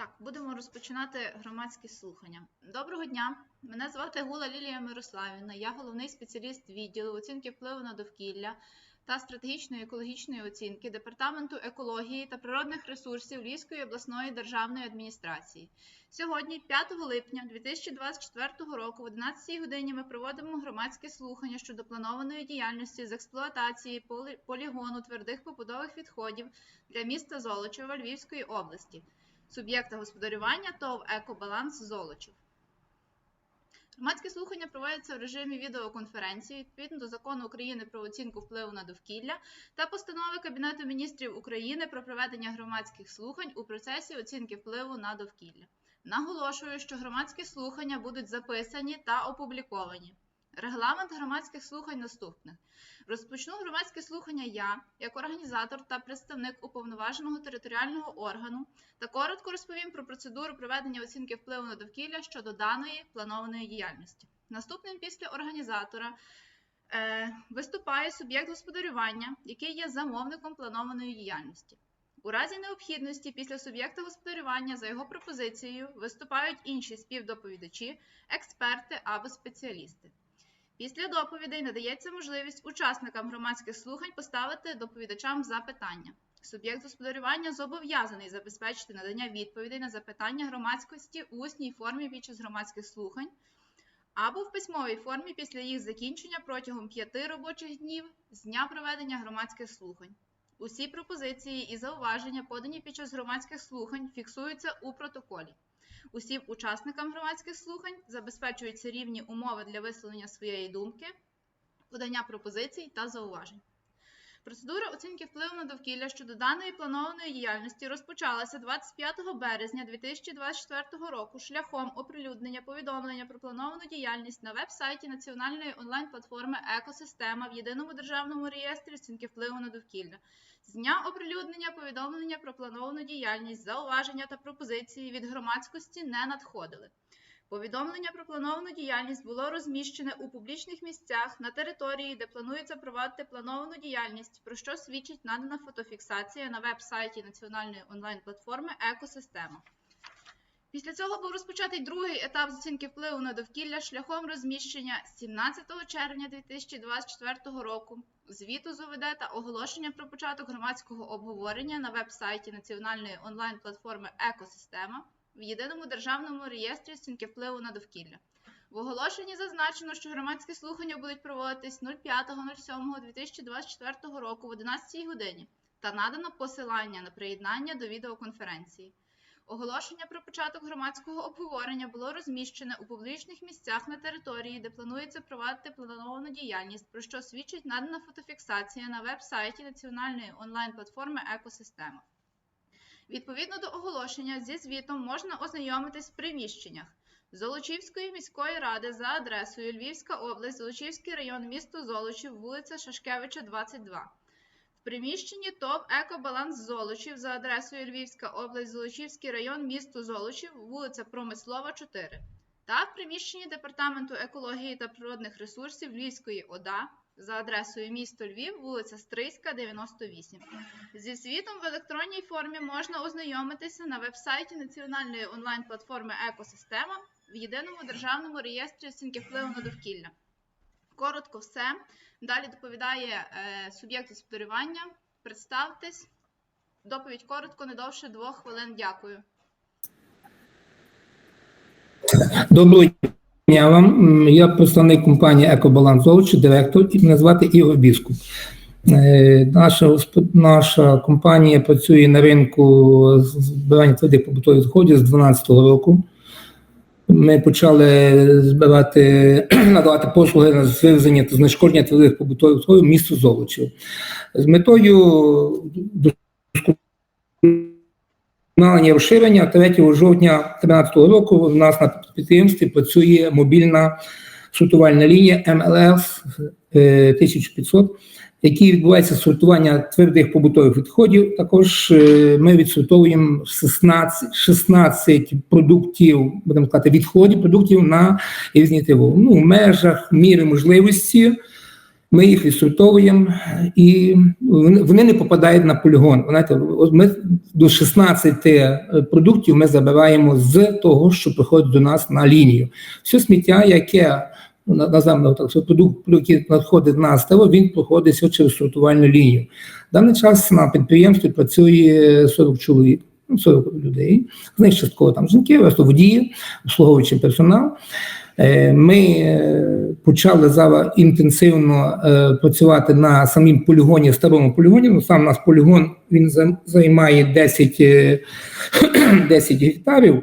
Так, будемо розпочинати громадські слухання. Доброго дня. Мене звати Гула Лілія Мирославівна. Я головний спеціаліст відділу оцінки впливу на довкілля та стратегічної екологічної оцінки Департаменту екології та природних ресурсів Львівської обласної державної адміністрації. Сьогодні, 5 липня 2024 року, в 11 годині ми проводимо громадське слухання щодо планованої діяльності з експлуатації полі- полігону твердих побудових відходів для міста Золочева Львівської області суб'єкта господарювання ТОВ «Екобаланс Золочів». Громадське слухання проводиться в режимі відеоконференції відповідно до закону України про оцінку впливу на довкілля та постанови Кабінету міністрів України про проведення громадських слухань у процесі оцінки впливу на довкілля. Наголошую, що громадські слухання будуть записані та опубліковані. Регламент громадських слухань наступний. Розпочну громадське слухання я, як організатор та представник уповноваженого територіального органу, та коротко розповім про процедуру проведення оцінки впливу на довкілля щодо даної планованої діяльності. Наступним після організатора е, виступає суб'єкт господарювання, який є замовником планованої діяльності. У разі необхідності після суб'єкта господарювання за його пропозицією виступають інші співдоповідачі, експерти або спеціалісти. Після доповідей надається можливість учасникам громадських слухань поставити доповідачам запитання. Суб'єкт господарювання зобов'язаний забезпечити надання відповідей на запитання громадськості у усній формі під час громадських слухань або в письмовій формі після їх закінчення протягом п'яти робочих днів з дня проведення громадських слухань. Усі пропозиції і зауваження, подані під час громадських слухань, фіксуються у протоколі. Усім учасникам громадських слухань забезпечуються рівні умови для висловлення своєї думки, подання пропозицій та зауважень. Процедура оцінки впливу на довкілля щодо даної планованої діяльності розпочалася 25 березня 2024 року шляхом оприлюднення повідомлення про плановану діяльність на веб-сайті національної онлайн-платформи Екосистема в єдиному державному реєстрі оцінки впливу на довкілля. З дня оприлюднення повідомлення про плановану діяльність, зауваження та пропозиції від громадськості не надходили. Повідомлення про плановану діяльність було розміщене у публічних місцях на території, де планується провадити плановану діяльність, про що свідчить надана фотофіксація на веб-сайті національної онлайн-платформи Екосистема. Після цього був розпочатий другий етап з оцінки впливу на довкілля шляхом розміщення 17 червня 2024 року звіту з ОВД та оголошення про початок громадського обговорення на веб-сайті національної онлайн-платформи Екосистема в єдиному державному реєстрі оцінки впливу на довкілля. В оголошенні зазначено, що громадські слухання будуть проводитись 05.07.2024 року в 11 годині та надано посилання на приєднання до відеоконференції. Оголошення про початок громадського обговорення було розміщене у публічних місцях на території, де планується провадити плановану діяльність, про що свідчить надана фотофіксація на веб-сайті національної онлайн-платформи Екосистема. Відповідно до оголошення зі звітом можна ознайомитись в приміщеннях Золочівської міської ради за адресою Львівська область, Золочівський район, місто Золочів, вулиця Шашкевича, 22. В приміщенні ТОВ «Екобаланс Золочів» за адресою Львівська область, Золочівський район, місто Золочів, вулиця Промислова, 4. Та в приміщенні Департаменту екології та природних ресурсів Львівської ОДА за адресою місто Львів, вулиця Стрийська, 98. Зі звітом в електронній формі можна ознайомитися на веб-сайті національної онлайн-платформи Екосистема в єдиному державному реєстрі оцінки впливу на довкілля. Коротко все. Далі доповідає е, суб'єкт господарювання. Представтесь. Доповідь коротко, не довше двох хвилин. Дякую. Доброго дня вам. Я представник компанії Екобаланс Золочі, директор, мене звати Ігор Біскуп. Е, Наша, наша компанія працює на ринку збирання твердих побутових відходів з 2012 року. Ми почали збирати, надавати послуги на звезення та знешкодження твердих побутових відходів місту Золочів. З метою Налення розширення 3 жовтня 2013 року у нас на підприємстві працює мобільна сортувальна лінія МЛФ е, 1500, в якій відбувається сортування твердих побутових відходів. Також е, ми відсортовуємо 16, 16 продуктів, будемо сказати, відходів продуктів на різні типи. Ну, в межах міри можливості Ми їх відсортовуємо, і вони, не попадають на полігон. Знаєте, ми до 16 е, продуктів ми забираємо з того, що приходить до нас на лінію. Все сміття, яке ну, на- називаємо так, продукт, який надходить на СТО, він проходить через сортувальну лінію. В даний час на підприємстві працює 40 чоловік, ну, 40 людей. З них частково там жінки, водії, обслуговуючий персонал. Е, Ми е, почали зараз інтенсивно е, працювати на самім полігоні, старому полігоні. Ну, сам у нас полігон він займає 10, е, 10 гектарів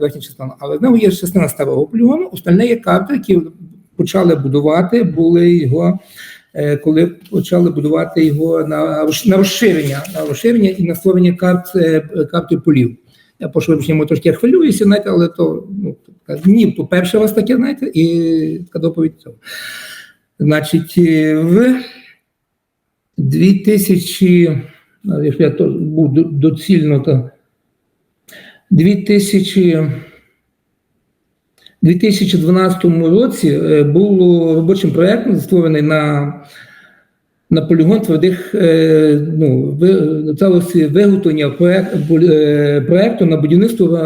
верхня але в нього є частина старого полігону, остальне є карти, які почали будувати, були його. Коли почали будувати його на, на розширення, на розширення і на створення карт карти полів. Я по вибачення, трошки хвилююся, знаєте, але то ну, ні, то перше раз таке, знаєте, і така доповідь цього. Значить, е, в 2000, якщо я то був доцільно, то 2000, 2012 році е, було робочим проєктом створений на на полігон твердих е, ну, ви- виготовлення проект, бу- е, на будівництво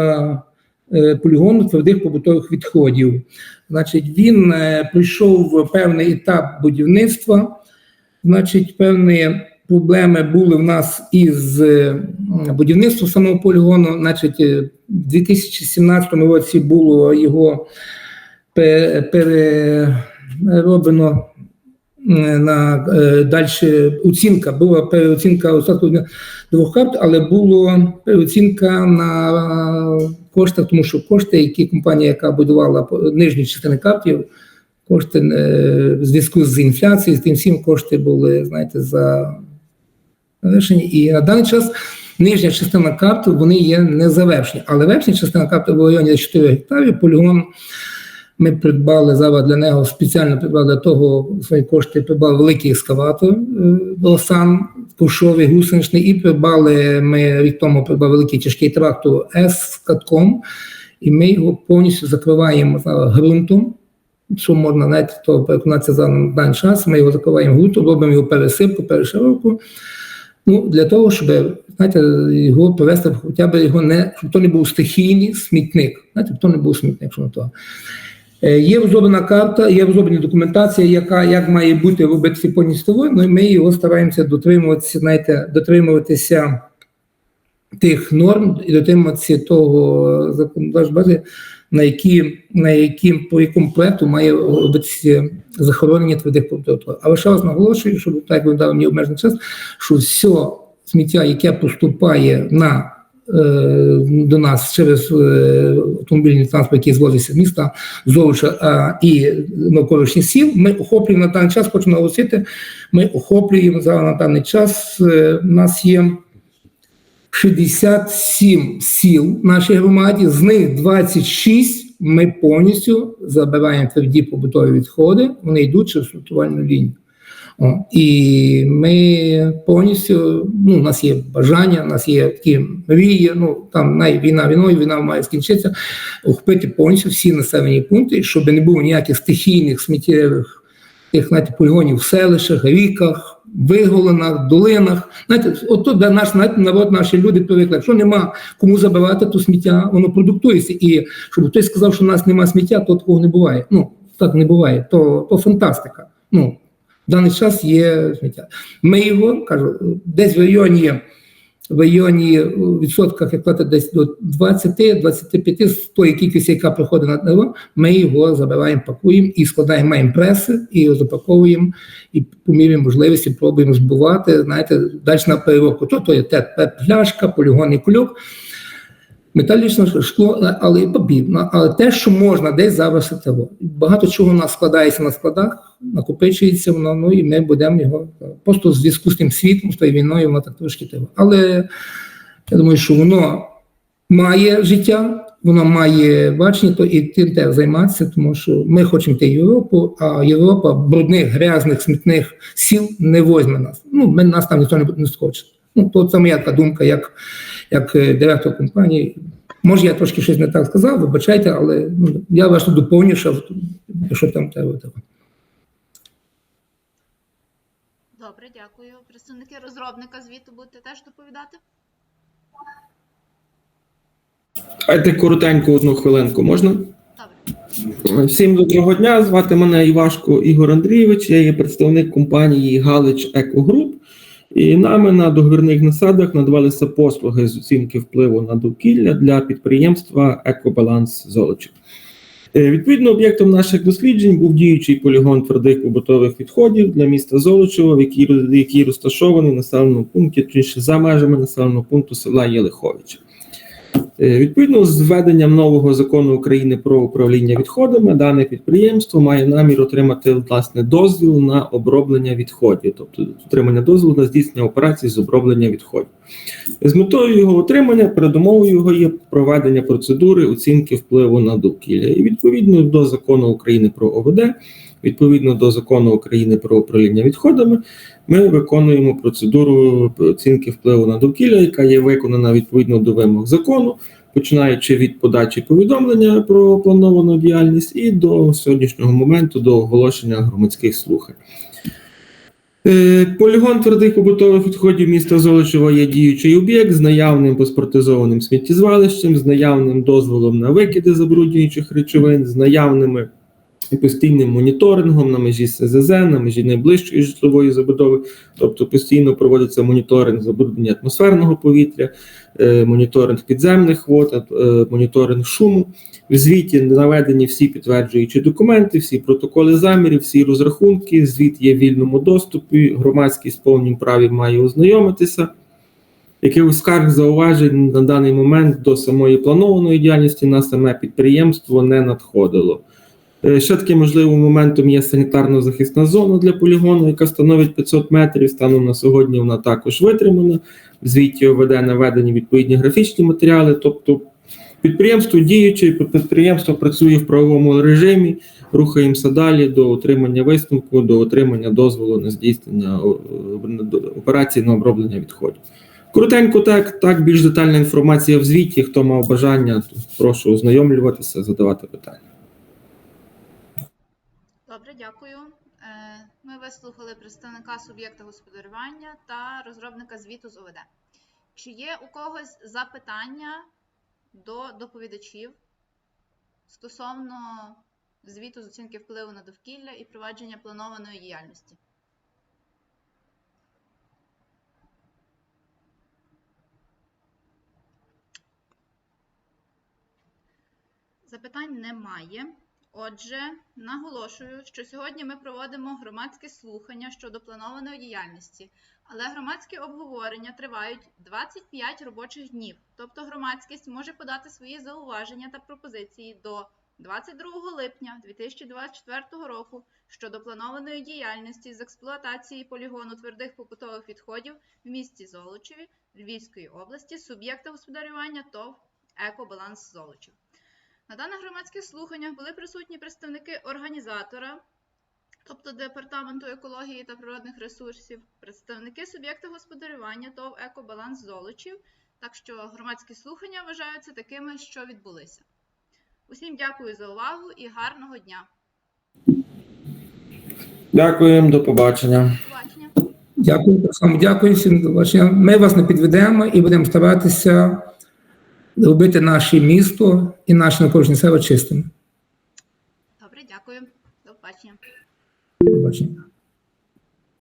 е, полігону твердих побутових відходів. Значить, він пройшов певний етап будівництва. Значить, певні проблеми були в нас із будівництвом самого полігону. Значить, в 2017 році було його пе- перероблено на е, далі оцінка. Була переоцінка остатку двох карт, але була переоцінка на коштах, тому що кошти, які компанія, яка будувала нижні частини картів, кошти е, в зв'язку з інфляцією, з тим всім кошти були, знаєте, за завершені. І на даний час нижня частина карти вони є не завершені. Але верхня частина карти в районі 4 гектарів полігон. Ми придбали зараз для нього спеціально придбали для того свої кошти, придбали великий ескаватор Лосан, пушовий, гусеничний, і придбали ми рік тому придбали великий тяжкий трактор С з катком, і ми його повністю закриваємо ґрунтом. Що можна навіть то переконатися за даний час, ми його закриваємо ґрунтом, робимо його пересипку, перешаровку. Ну, для того, щоб знаєте, його привести, хоча б його не, щоб то не був стихійний смітник. Знаєте, щоб не був смітник, що на то. Е, Є розроблена карта, є розроблена документація, яка як має бути робити повністю, ну і ми його стараємося дотримуватися, знаєте, дотримуватися тих норм і дотримуватися того законодавчої бази, на які, на які, по якому проекту має робитися захоронення твердих побутових. Але ще раз наголошую, щоб так ви дали мені обмежений час, що все сміття, яке поступає на е, до нас через е, автомобільний транспорт, який звозиться з міста Золоча і навколишніх сіл, ми охоплюємо на даний час, хочу наголосити, ми охоплюємо зараз на даний час. е, У нас є 67 сіл в нашій громаді, з них 26 ми повністю забираємо тверді побутові відходи, вони йдуть через сортувальну лінію. І ми повністю, ну, у нас є бажання, у нас є такі мрії, ну там най, війна війною, війна має скінчитися, охопити повністю всі населені пункти, щоб не було ніяких стихійних сміттєвих тих знаєте, полігонів в селищах, ріках, виголинах, долинах. Знаєте, от тут, де наш знаєте, народ, наші люди привикли, якщо нема кому забирати, то сміття, воно продуктується. І щоб хтось сказав, що у нас нема сміття, то такого не буває. Ну, так не буває, то, то фантастика. Ну, даний час є сміття. Ми його кажу, десь в районі в районі у відсотках, як платить десь до 20-25 з тої кількості, яка приходить на дерево, ми його забираємо, пакуємо і складаємо, маємо преси, і запаковуємо, і по мірі можливості пробуємо збивати, знаєте, далі на переробку. То, то є те, те пляшка, полігонний кульок, металічне шкло, але. Ну, Але те, що можна десь завести того. Багато чого у нас складається на складах, накопичується воно, ну і ми будемо його просто в зв'язку з тим світом, з тою війною, воно так трошки того. Але я думаю, що воно має життя, воно має бачення, то і тим треба займатися, тому що ми хочемо йти в Європу, а Європа брудних, грязних, смітних сіл не возьме нас. Ну, ми нас там ніхто не, не схоче. Ну, то це моя така думка, як, як е, директор компанії. Може, я трошки щось не так сказав, вибачайте, але ну, я вас тут доповню, що, якщо там треба. треба. дякую. Представники розробника звіту будете теж доповідати? Давайте коротенько одну хвилинку можна? Добре. Всім доброго дня. Звати мене Івашко Ігор Андрійович. Я є представник компанії Галич Екогруп. І нами на договірних насадах надавалися послуги з оцінки впливу на довкілля для підприємства Екобаланс Золочів. Е, Відповідно, об'єктом наших досліджень був діючий полігон твердих побутових відходів для міста Золочево, який, який розташований в населеному пункті, чи за межами населеного пункту села Єлиховича. Е, Відповідно з введенням нового закону України про управління відходами, дане підприємство має намір отримати власне дозвіл на оброблення відходів, тобто отримання дозволу на здійснення операцій з оброблення відходів. З метою його отримання передумовою його є проведення процедури оцінки впливу на довкілля. І відповідно до закону України про ОВД, відповідно до закону України про управління відходами, ми виконуємо процедуру оцінки впливу на довкілля, яка є виконана відповідно до вимог закону, починаючи від подачі повідомлення про плановану діяльність і до сьогоднішнього моменту до оголошення громадських слухань. Е, Полігон твердих побутових відходів міста Золочева є діючий об'єкт з наявним паспортизованим сміттєзвалищем, з наявним дозволом на викиди забруднюючих речовин, з наявними постійним моніторингом на межі СЗЗ, на межі найближчої житлової забудови, тобто постійно проводиться моніторинг забруднення атмосферного повітря, е, моніторинг підземних вод, е, моніторинг шуму. В звіті наведені всі підтверджуючі документи, всі протоколи замірів, всі розрахунки. Звіт є в вільному доступі. Громадськість в повнім праві має ознайомитися. Якихось скарг зауважень на даний момент до самої планованої діяльності на саме підприємство не надходило. Ще таким можливим моментом є санітарно-захисна зона для полігону, яка становить 500 метрів. Станом на сьогодні вона також витримана. В звіті ОВД наведені відповідні графічні матеріали. Тобто підприємство діюче, підприємство працює в правовому режимі. Рухаємося далі до отримання висновку, до отримання дозволу на здійснення о, о, операцій на оброблення відходів. Коротенько, так, так, більш детальна інформація в звіті. Хто мав бажання, то прошу ознайомлюватися, задавати питання. Дякую. Е, Ми вислухали представника суб'єкта господарювання та розробника звіту з ОВД. Чи є у когось запитання до доповідачів стосовно звіту з оцінки впливу на довкілля і провадження планованої діяльності? Запитань немає. Отже, наголошую, що сьогодні ми проводимо громадські слухання щодо планованої діяльності, але громадські обговорення тривають 25 робочих днів. Тобто громадськість може подати свої зауваження та пропозиції до 22 липня 2024 року щодо планованої діяльності з експлуатації полігону твердих побутових відходів в місті Золочеві Львівської області суб'єкта господарювання ТОВ «Екобаланс Золочів». На даних громадських слуханнях були присутні представники організатора, тобто Департаменту екології та природних ресурсів, представники суб'єкта господарювання ТОВ «Екобаланс Золочів», так що громадські слухання вважаються такими, що відбулися. Усім дякую за увагу і гарного дня. Дякуємо, до побачення. Побачення. Дякую, дякую всім. за бачення. Ми вас не підведемо і будемо старатися робити наше місто і наше навколишнє село чистим. Добре, дякую. До побачення. До побачення.